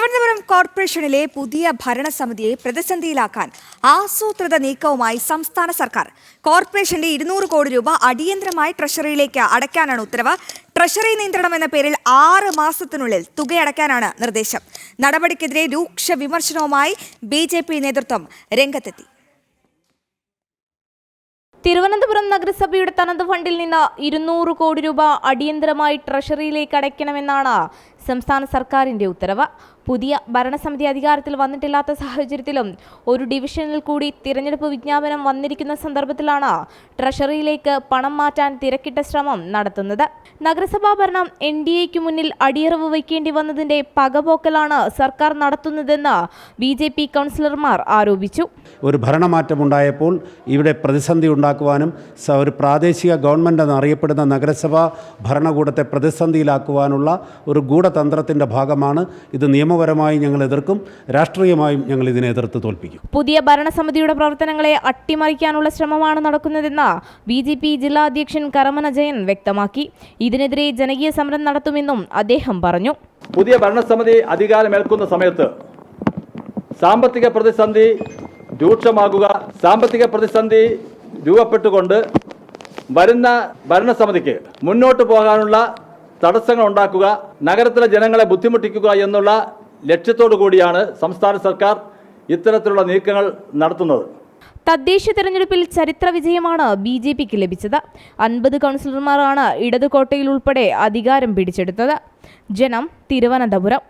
തിരുവനന്തപുരം കോർപ്പറേഷനിലെ പുതിയ ഭരണസമിതിയെ പ്രതിസന്ധിയിലാക്കാൻ ആസൂത്രിത നീക്കവുമായി സംസ്ഥാന സർക്കാർ. കോർപ്പറേഷന്റെ ഇരുന്നൂറ് കോടി രൂപ അടിയന്തരമായി ട്രഷറിയിലേക്ക് അടയ്ക്കാനാണ് ഉത്തരവ്. ട്രഷറി നിയന്ത്രണം എന്ന പേരിൽ ആറ് മാസത്തിനുള്ളിൽ തുക അടയ്ക്കാനാണ് നിർദ്ദേശം. നടപടിക്കെതിരെ രൂക്ഷ വിമർശനവുമായി ബി നേതൃത്വം രംഗത്തെത്തി. തിരുവനന്തപുരം നഗരസഭയുടെ തനത് ഫണ്ടിൽ നിന്ന് ഇരുന്നൂറ് കോടി രൂപ അടിയന്തരമായി ട്രഷറിയിലേക്ക് അടയ്ക്കണമെന്നാണ് സംസ്ഥാന സർക്കാരിന്റെ ഉത്തരവ്. പുതിയ ഭരണസമിതി അധികാരത്തിൽ വന്നിട്ടില്ലാത്ത സാഹചര്യത്തിലും ഒരു ഡിവിഷനിൽ കൂടി തിരഞ്ഞെടുപ്പ് വിജ്ഞാപനം വന്നിരിക്കുന്ന സന്ദർഭത്തിലാണ് ട്രഷറിയിലേക്ക് പണം മാറ്റാൻ തിരക്കിട്ട ശ്രമം നടത്തുന്നത്. നഗരസഭാ ഭരണം എൻ ഡി എക്ക് മുന്നിൽ അടിയറവ് വയ്ക്കേണ്ടി വന്നതിന്റെ പകപോക്കലാണ് സർക്കാർ നടത്തുന്നതെന്ന് ബി ജെ പി കൗൺസിലർമാർ ആരോപിച്ചു. ഒരു ഭരണമാറ്റമുണ്ടായപ്പോൾ ഇവിടെ പ്രതിസന്ധി ഉണ്ടാക്കുവാനും ഒരു പ്രാദേശിക ഗവൺമെന്റ് എന്നറിയപ്പെടുന്ന നഗരസഭാ ഭരണകൂടത്തെ പ്രതിസന്ധിയിലാക്കുവാനുള്ള ഒരു ഗൂഢതന്ത്രത്തിന്റെ ഭാഗമാണ് ഇത്. നിയമപരമായി ഞങ്ങൾ എതിർക്കും രാഷ്ട്രീയമായും ഞങ്ങൾ ഇതിനെ എതിർത്ത് തോൽപ്പിക്കും. പുതിയ ഭരണസമിതിയുടെ പ്രവർത്തനങ്ങളെ അട്ടിമറിക്കാനുള്ള ശ്രമമാണ് നടക്കുന്നതെന്ന് ബി ജെ പി ജില്ലാ അധ്യക്ഷൻ കരമന ജയൻ വ്യക്തമാക്കി. ഇതിനെതിരെ ജനകീയ സമരം നടത്തുമെന്നും അദ്ദേഹം പറഞ്ഞു. പുതിയ ഭരണസമിതി അധികാരമേൽക്കുന്ന സമയത്ത് സാമ്പത്തിക പ്രതിസന്ധി രൂക്ഷമാകുക സാമ്പത്തിക പ്രതിസന്ധി രൂപപ്പെട്ടുകൊണ്ട് വരുന്ന ഭരണസമിതിക്ക് മുന്നോട്ട് പോകാനുള്ള തടസ്സങ്ങൾ ഉണ്ടാക്കുക നഗരത്തിലെ ജനങ്ങളെ ബുദ്ധിമുട്ടിക്കുക എന്നുള്ള ലക്ഷ്യത്തോടു കൂടിയാണ് സംസ്ഥാന സർക്കാർ ഇത്തരത്തിലുള്ള നീക്കങ്ങൾ നടത്തുന്നത്. തദ്ദേശ തെരഞ്ഞെടുപ്പിൽ ചരിത്ര വിജയമാണ് ബി ജെ പിക്ക് ലഭിച്ചത്. അൻപത് കൗൺസിലർമാരാണ് ഇടതുകോട്ടയിൽ ഉൾപ്പെടെ അധികാരം പിടിച്ചെടുത്തത്. ജനം തിരുവനന്തപുരം.